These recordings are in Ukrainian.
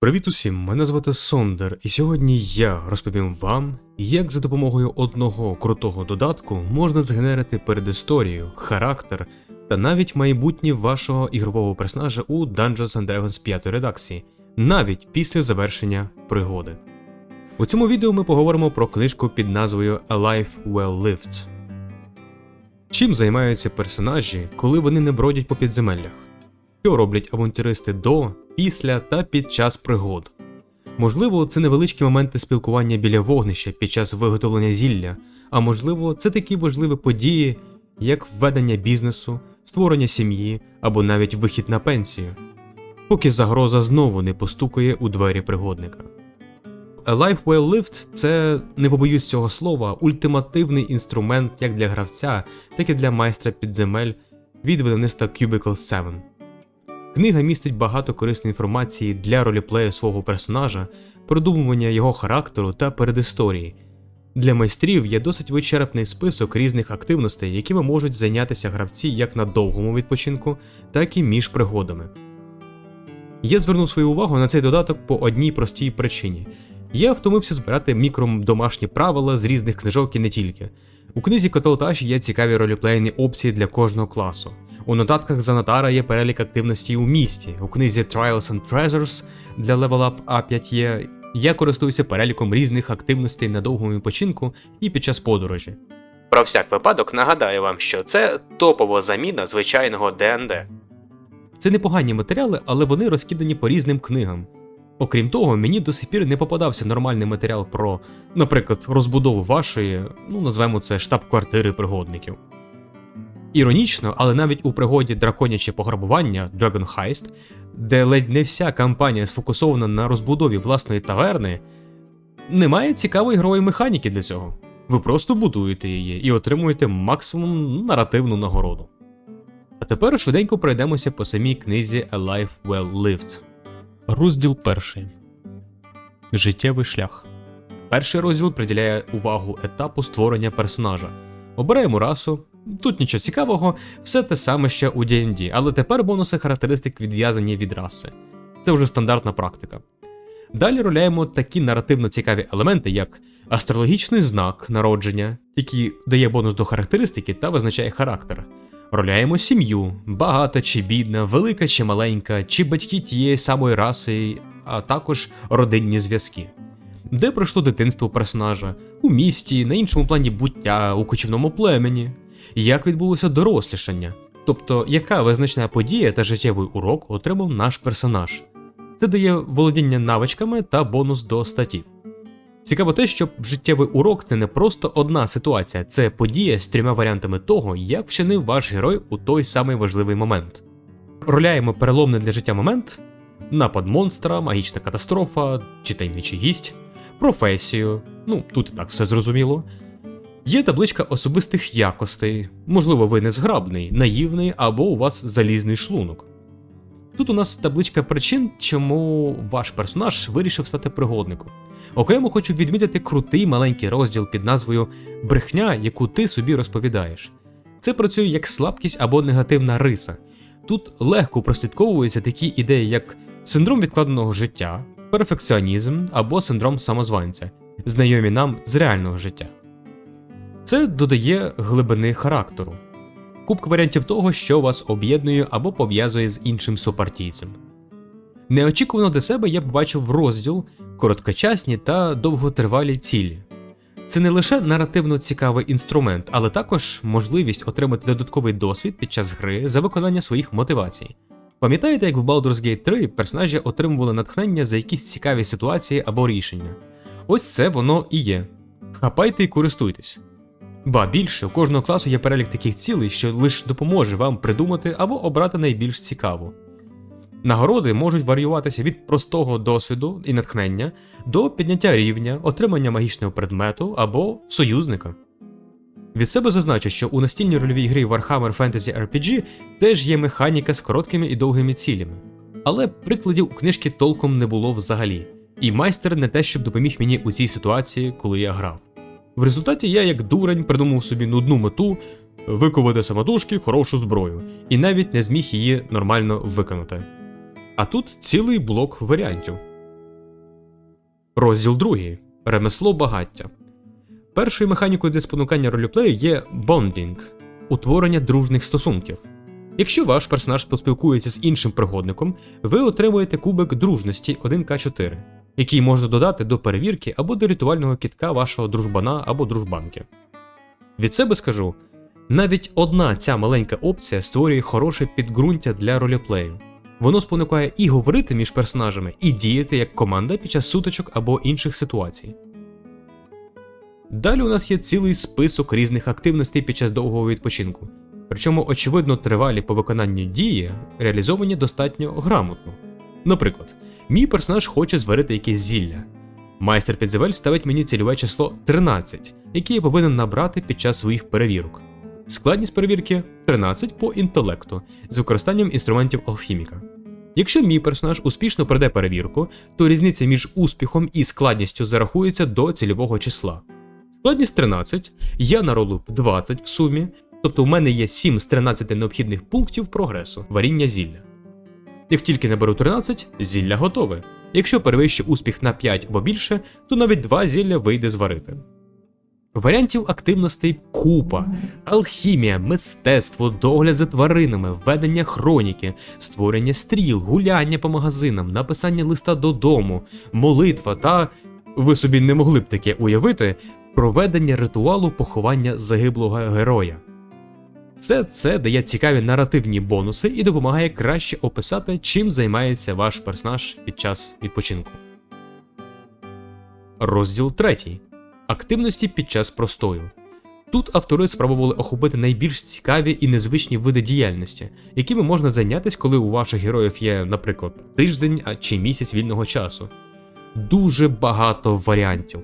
Привіт усім, мене звати Сондер, і сьогодні я розповім вам, як за допомогою одного крутого додатку можна згенерити передісторію, характер та навіть майбутнє вашого ігрового персонажа у Dungeons and Dragons 5 редакції, навіть після завершення пригоди. У цьому відео ми поговоримо про книжку під назвою A Life Well Lived. Чим займаються персонажі, коли вони не бродять по підземеллях? Що роблять авантюристи до, після та під час пригод? Можливо, це невеличкі моменти спілкування біля вогнища під час виготовлення зілля, а можливо, це такі важливі події, як введення бізнесу, створення сім'ї або навіть вихід на пенсію, поки загроза знову не постукає у двері пригодника. A Life Well Lived – це, не побоюсь цього слова, ультимативний інструмент як для гравця, так і для майстра підземель від видавництва Cubicle 7. Книга містить багато корисної інформації для роліплею свого персонажа, продумування його характеру та передісторії. Для майстрів є досить вичерпний список різних активностей, якими можуть зайнятися гравці як на довгому відпочинку, так і між пригодами. Я звернув свою увагу на цей додаток по одній простій причині. Я втомився збирати мікродомашні правила з різних книжок і не тільки. У книзі Котелтаж є цікаві роліплейні опції для кожного класу. У нотатках за Натара є перелік активностей у місті. У книзі Trials and Treasures для Level Up A5 є. Я користуюся переліком різних активностей на довгому відпочинку і під час подорожі. Про всяк випадок нагадаю вам, що це топова заміна звичайного ДНД. Це непогані матеріали, але вони розкидані по різним книгам. Окрім того, мені до сих пір не попадався нормальний матеріал про, наприклад, розбудову вашої, ну назвемо це штаб-квартири пригодників. Іронічно, але навіть у пригоді драконяче пограбування Dragon Heist, де ледь не вся кампанія сфокусована на розбудові власної таверни, немає цікавої ігрової механіки для цього. Ви просто будуєте її і отримуєте максимум ну, наративну нагороду. А тепер швиденько пройдемося по самій книзі A Life Well Lived. Розділ перший Життєвий шлях. Перший розділ приділяє увагу етапу створення персонажа. Обираємо расу. Тут нічого цікавого, все те саме ще у D&D, але тепер бонуси характеристик відв'язані від раси. Це вже стандартна практика. Далі роляємо такі наративно цікаві елементи, як астрологічний знак народження, який дає бонус до характеристики та визначає характер. Роляємо сім'ю, багата чи бідна, велика чи маленька, чи батьки тієї самої раси, а також родинні зв'язки. Де пройшло дитинство персонажа, у місті, на іншому плані буття, у кочівному племені, як відбулося дорослішання, тобто яка визначна подія та життєвий урок отримав наш персонаж. Це дає володіння навичками та бонус до статів. Цікаво те, що життєвий урок це не просто одна ситуація, це подія з трьома варіантами того, як вчинив ваш герой у той самий важливий момент. Роляємо переломний для життя момент, напад монстра, магічна катастрофа чи таємничий гість, професію, ну тут і так все зрозуміло. Є табличка особистих якостей, можливо, ви незграбний, наївний або у вас залізний шлунок. Тут у нас табличка причин, чому ваш персонаж вирішив стати пригодником. Окремо хочу відмітити крутий маленький розділ під назвою Брехня, яку ти собі розповідаєш. Це працює як слабкість або негативна риса. Тут легко прослідковуються такі ідеї, як синдром відкладеного життя, перфекціонізм або синдром самозванця, знайомі нам з реального життя. Це додає глибини характеру, кубка варіантів того, що вас об'єднує або пов'язує з іншим супартійцем. Неочікувано для себе я побачив розділ короткочасні та довготривалі цілі. Це не лише наративно цікавий інструмент, але також можливість отримати додатковий досвід під час гри за виконання своїх мотивацій. Пам'ятаєте, як в Baldur's Gate 3 персонажі отримували натхнення за якісь цікаві ситуації або рішення? Ось це воно і є. Хапайте і користуйтесь. Ба більше, у кожного класу є перелік таких цілей, що лише допоможе вам придумати або обрати найбільш цікаву. Нагороди можуть варіюватися від простого досвіду і натхнення до підняття рівня, отримання магічного предмету або союзника. Від себе зазначу, що у настільній рольовій грі Warhammer Fantasy RPG теж є механіка з короткими і довгими цілями, але прикладів у книжки толком не було взагалі, і майстер не те, щоб допоміг мені у цій ситуації, коли я грав. В результаті я, як дурень, придумав собі нудну мету виковати самотужки хорошу зброю, і навіть не зміг її нормально виконати. А тут цілий блок варіантів. Розділ 2. Ремесло багаття. Першою механікою для спонукання ролеплею є бондінг утворення дружних стосунків. Якщо ваш персонаж поспілкується з іншим пригодником, ви отримуєте кубик дружності 1К4, який можна додати до перевірки або до ритуального кітка вашого дружбана або дружбанки. Від себе скажу, навіть одна ця маленька опція створює хороше підґрунтя для ролеплею. Воно спонукає і говорити між персонажами, і діяти як команда під час сутичок або інших ситуацій. Далі у нас є цілий список різних активностей під час довгого відпочинку. Причому, очевидно, тривалі по виконанню дії реалізовані достатньо грамотно. Наприклад, мій персонаж хоче зварити якесь зілля. Майстер Підзевель ставить мені цільове число 13, яке я повинен набрати під час своїх перевірок. Складність перевірки 13 по інтелекту з використанням інструментів алхіміка. Якщо мій персонаж успішно пройде перевірку, то різниця між успіхом і складністю зарахується до цільового числа. Складність 13, я наролив 20 в сумі, тобто у мене є 7 з 13 необхідних пунктів прогресу варіння зілля. Як тільки наберу 13, зілля готове. Якщо перевищу успіх на 5 або більше, то навіть 2 зілля вийде зварити. Варіантів активностей купа: алхімія, мистецтво, догляд за тваринами, ведення хроніки, створення стріл, гуляння по магазинам, написання листа додому, молитва та, ви собі не могли б таке уявити, проведення ритуалу поховання загиблого героя. Все це дає цікаві наративні бонуси і допомагає краще описати, чим займається ваш персонаж під час відпочинку. Розділ 3. Активності під час простою. Тут автори спробували охопити найбільш цікаві і незвичні види діяльності, якими можна зайнятися, коли у ваших героїв є, наприклад, тиждень чи місяць вільного часу. Дуже багато варіантів.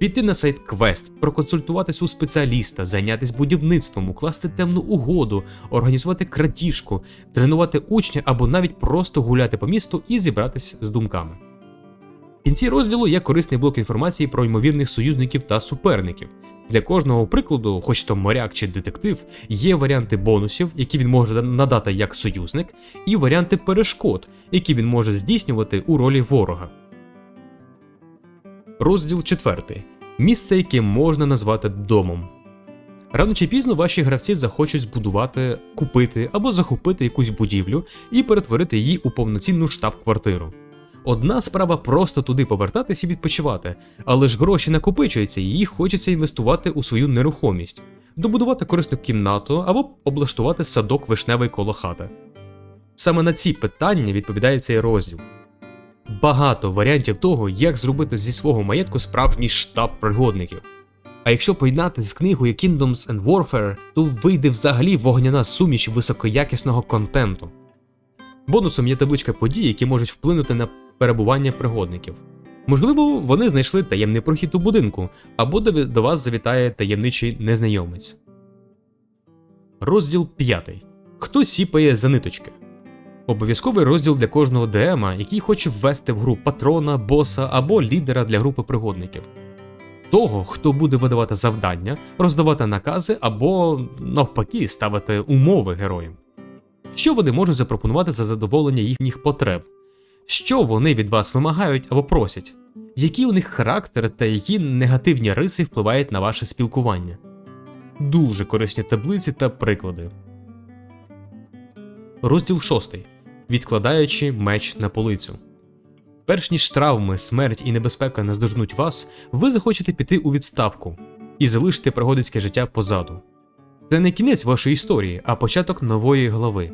Піти на сайт Квест, проконсультуватись у спеціаліста, зайнятися будівництвом, укласти темну угоду, організувати крадіжку, тренувати учня або навіть просто гуляти по місту і зібратись з думками. В кінці розділу є корисний блок інформації про ймовірних союзників та суперників. Для кожного прикладу, хоч то моряк чи детектив, є варіанти бонусів, які він може надати як союзник, і варіанти перешкод, які він може здійснювати у ролі ворога. Розділ 4. Місце, яке можна назвати домом. Рано чи пізно ваші гравці захочуть збудувати, купити або захопити якусь будівлю і перетворити її у повноцінну штаб-квартиру. Одна справа просто туди повертатись і відпочивати, але ж гроші накопичуються і їх хочеться інвестувати у свою нерухомість, добудувати корисну кімнату або облаштувати садок вишневий коло хати. Саме на ці питання відповідає цей розділ. Багато варіантів того, як зробити зі свого маєтку справжній штаб пригодників. А якщо поєднати з книгою Kingdoms and Warfare, то вийде взагалі вогняна суміш високоякісного контенту. Бонусом є табличка подій, які можуть вплинути на перебування пригодників. Можливо, вони знайшли таємний прохід у будинку, або до вас завітає таємничий незнайомець. Розділ 5. Хто сіпає за ниточки. Обов'язковий розділ для кожного ДМа, який хоче ввести в гру патрона, боса або лідера для групи пригодників. Того, хто буде видавати завдання, роздавати накази або, навпаки, ставити умови героям. Що вони можуть запропонувати за задоволення їхніх потреб, що вони від вас вимагають або просять, які у них характер та які негативні риси впливають на ваше спілкування. Дуже корисні таблиці та приклади. Розділ 6. Відкладаючи меч на полицю. Перш ніж травми, смерть і небезпека наздожнуть вас, ви захочете піти у відставку і залишити пригодицьке життя позаду. Це не кінець вашої історії, а початок нової глави.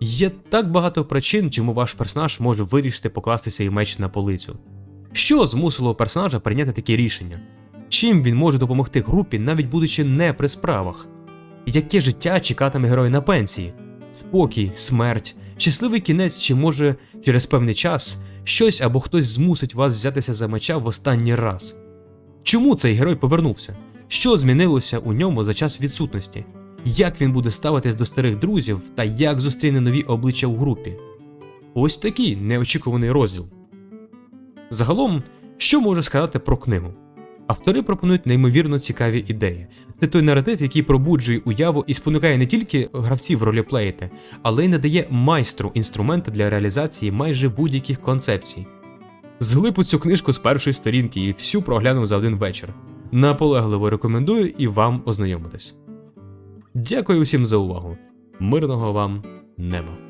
Є так багато причин, чому ваш персонаж може вирішити покласти свій меч на полицю. Що змусило персонажа прийняти таке рішення? Чим він може допомогти групі, навіть будучи не при справах? Яке життя чекатиме герой на пенсії? Спокій, смерть, щасливий кінець, чи може через певний час щось або хтось змусить вас взятися за меча в останній раз? Чому цей герой повернувся? Що змінилося у ньому за час відсутності? Як він буде ставитись до старих друзів та як зустріне нові обличчя у групі? Ось такий неочікуваний розділ. Загалом, що можу сказати про книгу? Автори пропонують неймовірно цікаві ідеї. Це той наратив, який пробуджує уяву і спонукає не тільки гравців роліплеїти, але й надає майстру інструменти для реалізації майже будь-яких концепцій. Зглиб у цю книжку з першої сторінки і всю проглянув за один вечір. Наполегливо рекомендую і вам ознайомитись. Дякую всім за увагу. Мирного вам неба!